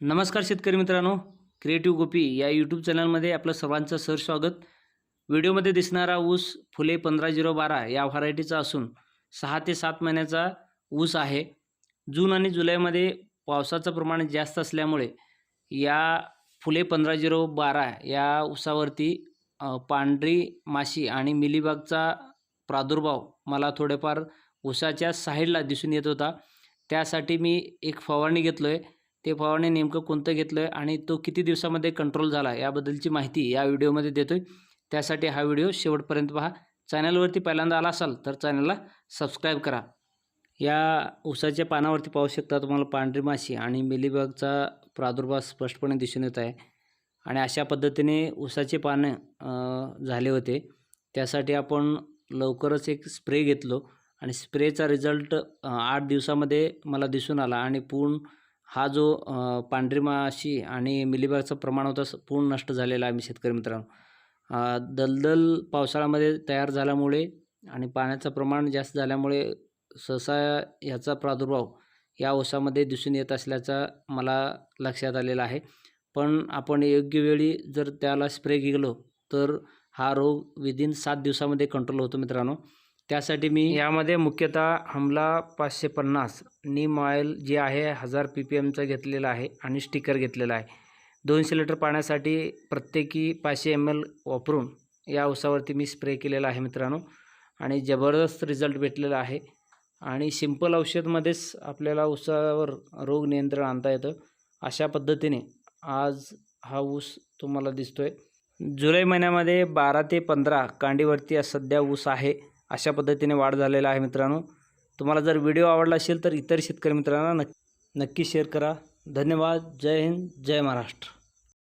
नमस्कार शेतकरी मित्रांनो क्रिएटिव्ह गोपी या यूट्यूब चॅनलमध्ये आपलं सर्वांचं सर स्वागत. व्हिडिओमध्ये दिसणारा ऊस फुले पंधरा झिरो बारा या व्हरायटीचा असून सहा ते सात महिन्याचा ऊस आहे. जून आणि जुलैमध्ये पावसाचं प्रमाण जास्त असल्यामुळे या फुले पंधरा झिरो बारा या ऊसावरती पांढरी माशी आणि मिलीबागचा प्रादुर्भाव मला थोडेफार ऊसाच्या साईडला दिसून येत होता. त्यासाठी मी एक फवारणी घेतलो आहे ते फवारणी नेमकं कोणतं घेतलं आहे आणि तो किती दिवसामध्ये कंट्रोल झाला याबद्दलची माहिती या व्हिडिओमध्ये देतो आहे त्यासाठी हा व्हिडिओ शेवटपर्यंत पहा. चॅनलवरती पहिल्यांदा आला असाल तर चॅनलला सबस्क्राईब करा. या उसाच्या पानावरती पाहू शकता तुम्हाला पांढरी माशी आणि मिलीबगचा प्रादुर्भाव स्पष्टपणे दिसून येत आहे. आणि अशा पद्धतीने उसाचे पानं झाले होते. त्यासाठी आपण लवकरच एक स्प्रे घेतलो आणि स्प्रेचा रिझल्ट आठ दिवसामध्ये मला दिसून आला आणि पूर्ण हा जो पांढरी माशी आणि मिलीबागचं प्रमाण होतं पूर्ण नष्ट झालेला आहे शेतकरी मित्रांनो. दलदल पावसाळ्यामध्ये तयार झाल्यामुळे आणि पाण्याचं प्रमाण जास्त झाल्यामुळे सहसा ह्याचा प्रादुर्भाव या ओसामध्ये दिसून येत असल्याचा मला लक्षात आलेला आहे. पण आपण योग्य वेळी जर त्याला स्प्रे गेलो तर हा रोग विदिन सात दिवसामध्ये कंट्रोल होतो मित्रांनो. त्यासाठी मी यामध्ये मुख्यतः हमला पाचशे पन्नास नीम ऑइल जे आहे हजार पी पी एमचं घेतलेलं आहे आणि स्टिकर घेतलेलं आहे. दोनशे लिटर पाण्यासाठी प्रत्येकी पाचशे एम एल वापरून या ऊसावरती मी स्प्रे केलेला आहे मित्रांनो. आणि जबरदस्त रिझल्ट भेटलेला आहे. आणि सिंपल औषधमध्येच आपल्याला ऊसावर रोग नियंत्रण आणता येतं. अशा पद्धतीने आज हा ऊस तुम्हाला दिसतो आहे जुलै महिन्यामध्ये बारा ते पंधरा कांडीवरती सध्या ऊस आहे. अशा पद्धतीने वाढ झालेला आहे मित्रांनो. तुम्हाला जर व्हिडिओ आवडला असेल तर इतर शेतकरी मित्रांना नक् नक्की शेअर करा. धन्यवाद. जय हिंद. जय महाराष्ट्र.